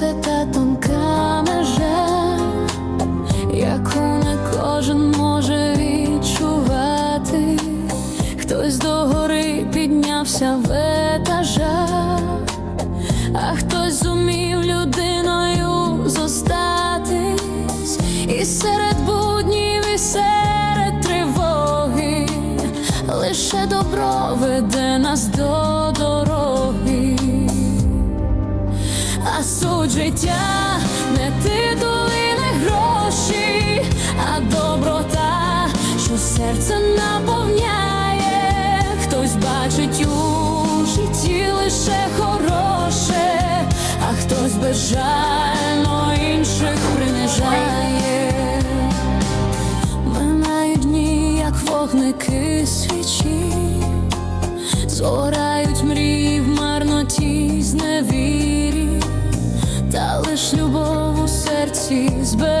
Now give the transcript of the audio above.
це та тонка межа, яку не кожен може відчувати, хтось до гори піднявся в етажах, а хтось зумів людиною зостатись і серед буднів, і серед тривоги лише добро веде нас до. Життя не титули, не гроші, а доброта, що серце наповняє, хтось бачить у житті лише хороше, а хтось безжально інших принижає. Минають дні, як вогники свічі, згорають любов у серці зберігає.